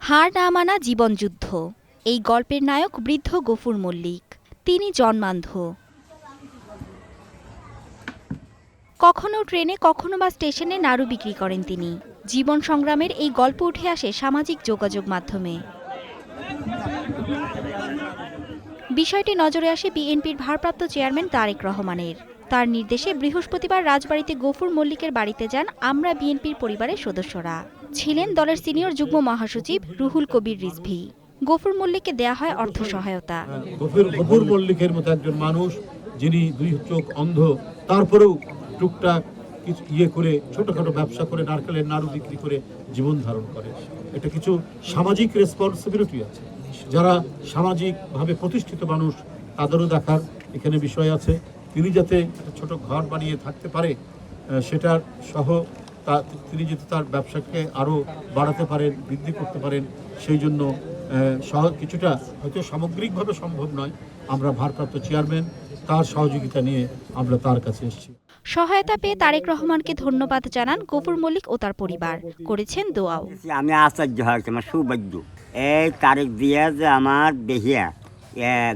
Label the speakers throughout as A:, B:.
A: হার না মানা জীবনযুদ্ধ। এই গল্পের নায়ক বৃদ্ধ গফুর মল্লিক। তিনি জন্মান্ধ। কখনো ট্রেনে, কখনো বা স্টেশনে নাড়ু বিক্রি করেন তিনি। জীবন সংগ্রামের এই গল্প উঠে আসে সামাজিক যোগাযোগ মাধ্যমে। বিষয়টি নজরে আসে বিএনপির ভারপ্রাপ্ত চেয়ারম্যান তারেক রহমানের। তার নির্দেশে বৃহস্পতিবার রাজবাড়িতে গফুর মল্লিকের বাড়িতে যান আমরা বিএনপির পরিবারের সদস্যরা। ছিলেন দলের সিনিয়র যুগ্ম মহাসচিব রুহুল কবির রিজভি। গফুর মল্লিককে দেয়া হয় অর্থ সহায়তা।
B: গফুর মল্লিকের মতো একজন মানুষ, যিনি দুই চোখ অন্ধ, তারপরেও টুকটাক কিছু ইয়ে করে, ছোটখাটো ব্যবসা করে, নারকেলের নাড়ু বিক্রি করে জীবন ধারণ করে। এটা কিছু সামাজিক রেসপন্সিবিলিটি আছে। যারা সামাজিকভাবে প্রতিষ্ঠিত মানুষ, তাদেরও দেখার এখানে বিষয় আছে। তিনি যাতে একটা ছোট ঘর বানিয়ে থাকতে পারে সেটার সহ তা তিনি যদি তার ব্যবসাকে আরও বাড়াতে পারেন বৃদ্ধি করতে পারেন সেই জন্য সহ কিছুটা হয়তো সামগ্রিকভাবে সম্ভব নয়। আমরা ভারপ্রাপ্ত চেয়ারম্যান তার সহযোগিতা নিয়ে আমরা তার কাছে এসেছি।
A: সহায়তা পেয়ে তারেক রহমানকে ধন্যবাদ জানান গফুর মল্লিক ও তার পরিবার। করেছেন দোয়াও।
C: আমি আশ্চর্য হয়েছি আমার সৌভাগ্য। এই তারিখ দিয়ে যে আমার বেহিয়া।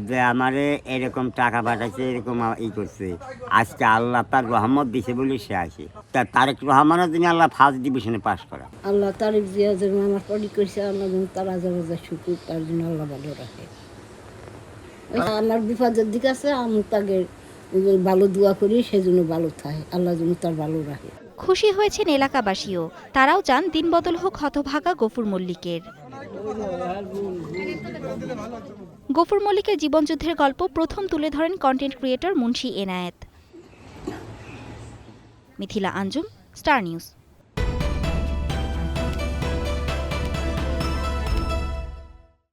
C: যে আমারে এরকম টাকা পাঠাইছে এরকম ই করছে। আজকে আল্লাহ তার রহমত দিছে বলে সে আসে। তা তারেক রহমানের জন্য আল্লাহ ফার্স্ট ডিভিশনে পাশ করা।
D: আল্লাহ দিয়া যেন আমার পরি করছে আল্লাহ যেন তার আজার আজার শুকুর তার জন্য আল্লাহ ভালো রাখে। আমার বিপদের দিক আছে আমি তাকে ভালো দোয়া করি সেজন্য ভালো থাকে আল্লাহ যেন তার ভালো রাখে।
A: খুশি হয়েছেন এলাকাবাসীও তারাও চান দিনবদল হোক হতভাগা গফুর মল্লিকের। গফুর মল্লিকের জীবনযুদ্ধের গল্প প্রথম তুলে ধরেন content creator Munshi Enayet. Mithila Anjum star news